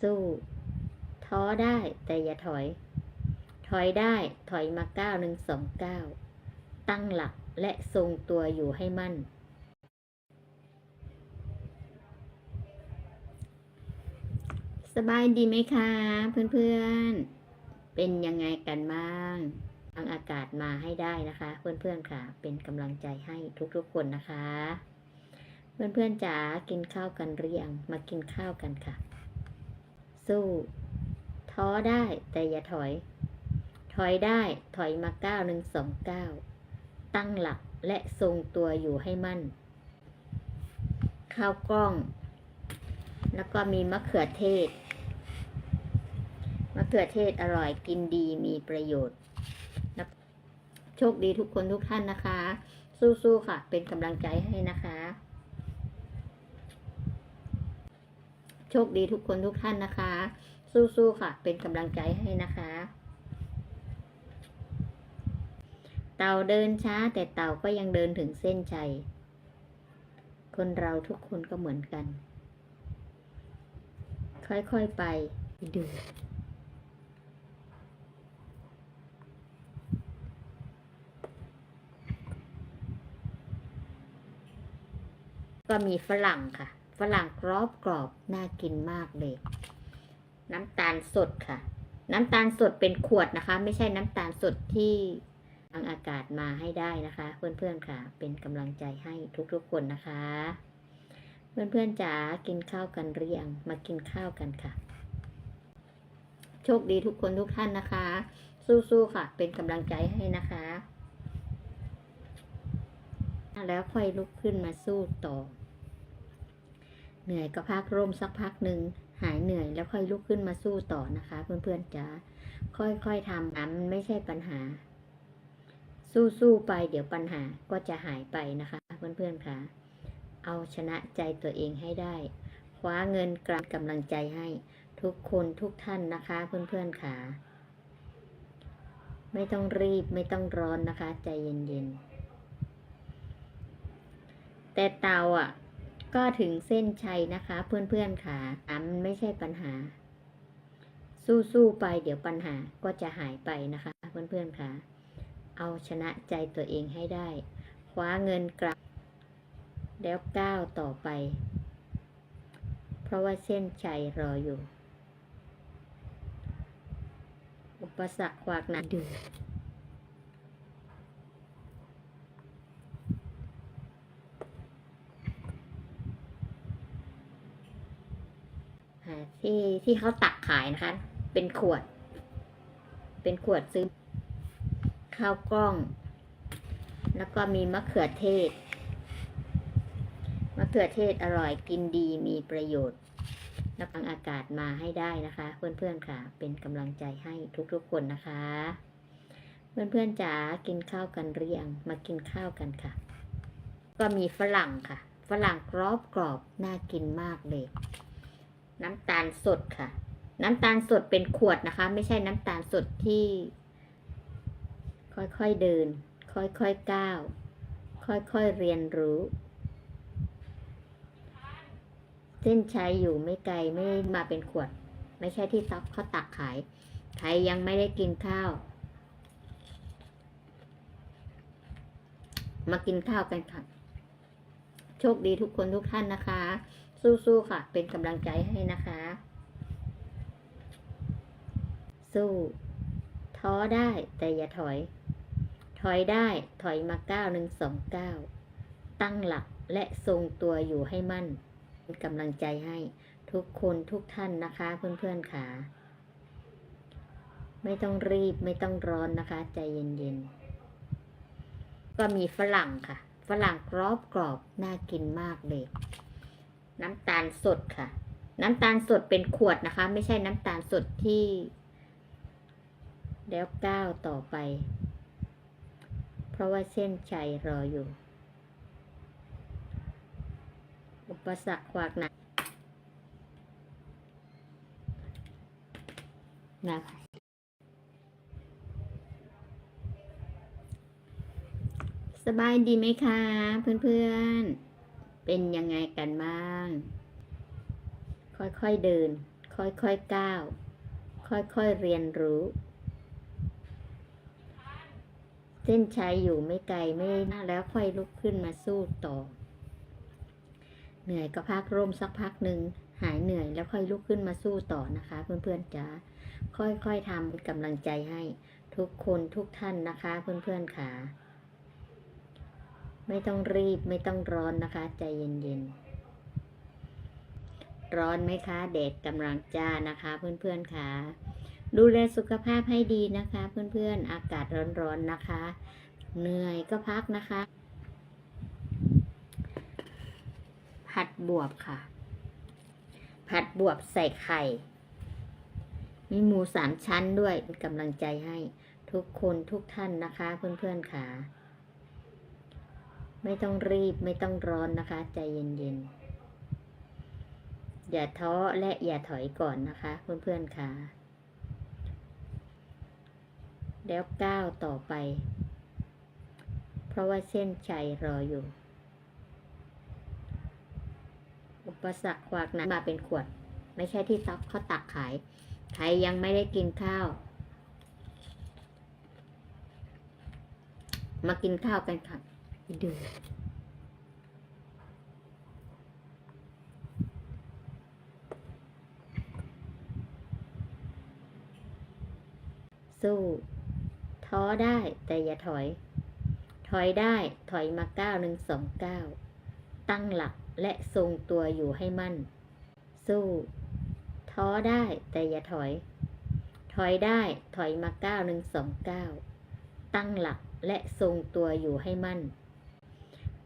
สู้ ท้อได้แต่อย่าถอย ถอยได้ถอยมาก้าวหนึ่งสองก้าวตั้งหลักและทรงตัวอยู่ให้มั่น สบายดีไหมคะเพื่อนๆ เป็นยังไงกันบ้างทางอากาศมาให้ได้นะคะ เพื่อนๆค่ะ เป็นกำลังใจให้ทุกๆคนนะคะ เพื่อนๆจ๋ากินข้าวกันหรือยังมากินข้าวกันค่ะ สู้ ท้อได้แต่อย่าถอย ถอยได้ถอยมาก้าวหนึ่งสองก้าวตั้งหลักและทรงตัวอยู่ให้มั่น ข้าวกล้อง แล้วก็มีมะเขือเทศ มะเขือเทศอร่อยกินดีมีประโยชน์ โชคดีทุกคนทุกท่านนะคะ สู้ๆค่ะ เป็นกำลังใจให้นะคะ โชคดีทุกคนทุกท่านนะคะ สู้ๆค่ะ เป็นกำลังใจให้นะคะ เต่าเดินช้า แต่เต่าก็ยังเดินถึงเส้นชัย คนเราทุกคนก็เหมือนกัน ค่อยๆไปดูก็มีฝรั่งค่ะ ฝรั่งกรอบกรอบๆน่ากินมากเลย น้ำตาลสดค่ะ น้ำตาลสดเป็นขวดนะคะ ไม่ใช่น้ำตาลสดที่ทางอากาศมาให้ได้นะคะ เพื่อนๆค่ะ เป็นกำลังใจให้ทุกๆคนนะคะ เพื่อนๆจ๋ากินข้าวกันหรือยังมากินข้าวกันค่ะ โชคดีทุกคนทุกท่านนะคะ สู้ๆค่ะ เป็นกำลังใจให้นะคะแล้วค่อยลุกขึ้นมาสู้ต่อ เหนื่อยก็พักร่มสักพักหนึ่งหายเหนื่อยแล้วค่อยลุกขึ้นมาสู้ต่อนะคะ เพื่อนๆจ๋าค่อยๆทำนะมันไม่ใช่ปัญหา สู้ๆไปเดี๋ยวปัญหาก็จะหายไปนะคะ เพื่อนๆค่ะ เอาชนะใจตัวเองให้ได้ คว้าเงินกลับกำลังใจให้ทุกคนทุกท่านนะคะ เพื่อนๆค่ะ ไม่ต้องรีบไม่ต้องร้อนนะคะ ใจเย็นๆแต่เตาอะ ก็ถึงเส้นชัยนะคะ เพื่อนๆค่ะอะมันไม่ใช่ปัญหา สู้ๆไปเดี๋ยวปัญหาก็จะหายไปนะคะ เพื่อนๆค่ะ เอาชนะใจตัวเองให้ได้ คว้าเงินกลับ แล้วก้าวต่อไป เพราะว่าเส้นชัยรออยู่ อุปสรรคขวากหนักดู ที่ที่เขาตักขายนะคะ เป็นขวด เป็นขวดซื้อ ข้าวกล้อง แล้วก็มีมะเขือเทศ มะเขือเทศอร่อยกินดีมีประโยชน์รับฟังอากาศมาให้ได้นะคะ เพื่อนๆค่ะ เป็นกำลังใจให้ทุกๆคนนะคะ เพื่อนๆจ๋ากินข้าวกันหรือยังมากินข้าวกันค่ะ ก็มีฝรั่งค่ะ ฝรั่งกรอบกรอบน่ากินมากเลย น้ำตาลสดค่ะ น้ำตาลสดเป็นขวดนะคะ ไม่ใช่น้ำตาลสดที่ ค่อยๆเดิน ค่อยๆก้าว ค่อยๆเรียนรู้เส้นชัยอยู่ไม่ไกลไม่มาเป็นขวด ไม่ใช่ที่ซับเขาตักขายใครยังไม่ได้กินข้าว มากินข้าวกันค่ะ โชคดีทุกคนทุกท่านนะคะ สู้ๆค่ะ เป็นกำลังใจให้นะคะ สู้ท้อได้แต่อย่าถอย ถอยได้ถอยมาเก้าหนึ่งสองเก้าตั้งหลักและทรงตัวอยู่ให้มั่นเป็นกำลังใจให้ทุกคนทุกท่านนะคะเพื่อนๆค่ะ ไม่ต้องรีบไม่ต้องร้อนนะคะ ใจเย็นๆ ก็มีฝรั่งค่ะ ฝรั่งกรอบกรอบๆน่ากินมากเลย น้ำตาลสดค่ะ น้ำตาลสดเป็นขวดนะคะ ไม่ใช่น้ำตาลสดที่ แล้วก้าวต่อไป เพราะว่าเส้นชัยรออยู่ อุปสรรคขวากหนักนะคะสบายดีไหมคะ เพื่อนๆ เป็นยังไงกันบ้าง ค่อยๆเดิน ค่อยๆก้าว ค่อยๆเรียนรู้ เส้นชัยอยู่ไม่ไกลไม่น่าแล้วค่อยลุกขึ้นมาสู้ต่อ เหนื่อยก็พักร่มสักพักหนึ่งหายเหนื่อยแล้วค่อยลุกขึ้นมาสู้ต่อนะคะ เพื่อนๆจ๋าค่อยๆทำกำลังใจให้ทุกคนทุกท่านนะคะ เพื่อนๆค่ะ ไม่ต้องรีบไม่ต้องร้อนนะคะ ใจเย็นๆ ร้อนไหมคะแดดกำลังจ้านะคะ เพื่อนๆค่ะ ดูแลสุขภาพให้ดีนะคะ เพื่อนๆ อากาศร้อนๆนะคะ เหนื่อยก็พักนะคะ ผัดบวบค่ะ ผัดบวบใส่ไข่ มีหมูสามชั้นด้วยเป็นกำลังใจให้ทุกคนทุกท่านนะคะ เพื่อนๆค่ะ ไม่ต้องรีบไม่ต้องร้อนนะคะ ใจเย็นๆ อย่าท้อและอย่าถอยก่อนนะคะ เพื่อนๆค่ะ แล้วก้าวต่อไป เพราะว่าเส้นชัยรออยู่ อุปสรรคขวากหนั้นมาเป็นขวด ไม่ใช่ที่ซับเขาตักขาย ใครยังไม่ได้กินข้าวมากินข้าวกันค่ะ ดู สู้ ท้อได้แต่อย่าถอย ถอยได้ถอยมาก้าวหนึ่งสองก้าวตั้งหลักและทรงตัวอยู่ให้มั่น สู้ ท้อได้แต่อย่าถอย ถอยได้ถอยมาก้าวหนึ่งสองก้าวตั้งหลักและทรงตัวอยู่ให้มั่น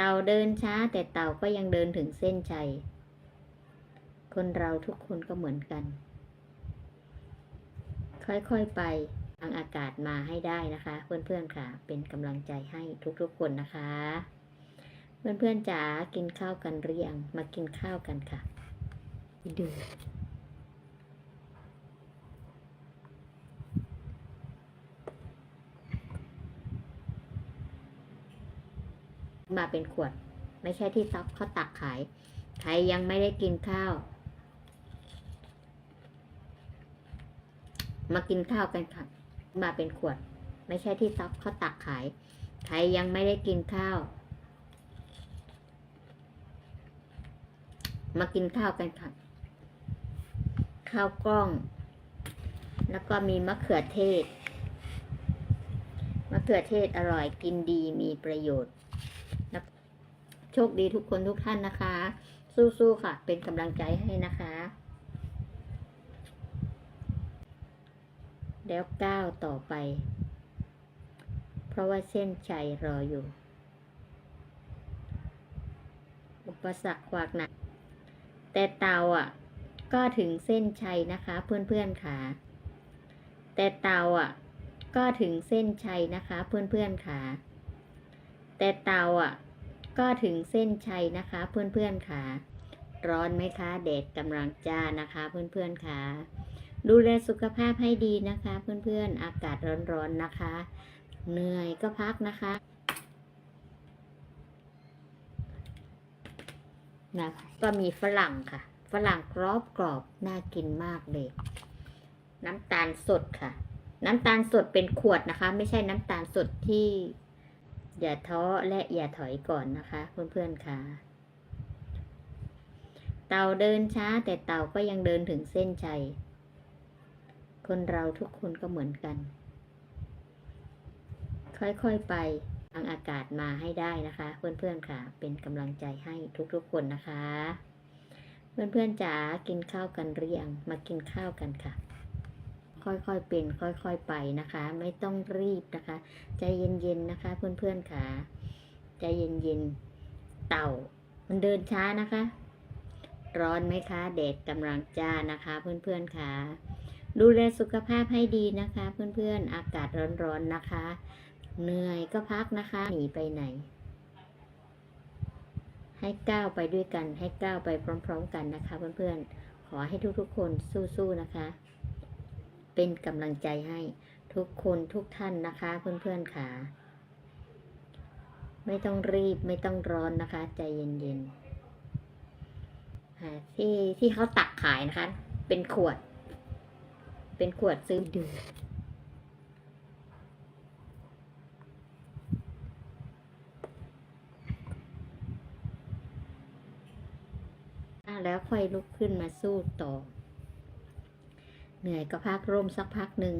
ต่าเดินช้า แต่เต่าก็ยังเดินถึงเส้นชัย คนเราทุกคนก็เหมือนกัน ค่อยๆไปทางอากาศมาให้ได้นะคะ เพื่อนๆค่ะ เป็นกำลังใจให้ทุกๆคนนะคะ เพื่อนๆจ๋ากินข้าวกันหรือยังมากินข้าวกันค่ะดู มาเป็นขวด ไม่ใช่ที่ซับเขาตักขาย ใครยังไม่ได้กินข้าว มากินข้าวกันค่ะ มาเป็นขวด ไม่ใช่ที่ซับเขาตักขาย ใครยังไม่ได้กินข้าว มากินข้าวกันค่ะ ข้าวกล้อง แล้วก็มีมะเขือเทศมะเขือเทศอร่อยกินดีมีประโยชน์ โชคดีทุกคนทุกท่านนะคะ สู้ๆค่ะ เป็นกำลังใจให้นะคะ แล้วก้าวต่อไป เพราะว่าเส้นชัยรออยู่ อุปสรรคขวากหนัก แต่เตาอะ ก็ถึงเส้นชัยนะคะ เพื่อนๆค่ะ แต่เตาอะ ก็ถึงเส้นชัยนะคะ เพื่อนๆค่ะ แต่เตาอะ ก็ถึงเส้นชัยนะคะเพื่อนๆค่ะ ร้อนไหมคะแดดกำลังจ้านะคะเพื่อนๆค่ะ ดูแลสุขภาพให้ดีนะคะ เพื่อนๆอากาศร้อนๆนะคะ เหนื่อยก็พักนะคะนะก็มีฝรั่งค่ะ ฝรั่งกรอบกรอบๆน่ากินมากเลย น้ำตาลสดค่ะ น้ำตาลสดเป็นขวดนะคะ ไม่ใช่น้ำตาลสดที่ อย่าท้อและอย่าถอยก่อนนะคะเพื่อนๆค่ะ เต่าเดินช้าแต่เต่าก็ยังเดินถึงเส้นชัย คนเราทุกคนก็เหมือนกัน ค่อยๆไปทางอากาศมาให้ได้นะคะ เพื่อนๆค่ะ เป็นกำลังใจให้ทุกๆคนนะคะ เพื่อนๆจ๋ากินข้าวกันหรือยังมากินข้าวกันค่ะ ค่อยๆเป็นค่อยๆไปนะคะ ไม่ต้องรีบนะคะ ใจเย็นๆนะคะ เพื่อนๆค่ะใจเย็นๆเต่า มันเดินช้านะคะ ร้อนไหมคะแดดกำลังจ้านะคะ เพื่อนๆค่ะดูแลสุขภาพให้ดีนะคะ เพื่อนๆอากาศร้อนๆนะคะ เหนื่อยก็พักนะคะหนีไปไหน ให้ก้าวไปด้วยกันให้ก้าวไปพร้อม ๆ กันนะคะ เพื่อนๆขอให้ทุกๆคนสู้ๆนะคะ เป็นกำลังใจให้ทุกคนทุกท่านนะคะเพื่อนๆค่ะ ไม่ต้องรีบไม่ต้องร้อนนะคะ ใจเย็นๆที่ที่เขาตักขายนะคะ เป็นขวด เป็นขวดซื้อดื่มแล้วค่อยลุกขึ้นมาสู้ต่อ เหนื่อยก็พักร่มสักพักหนึ่ง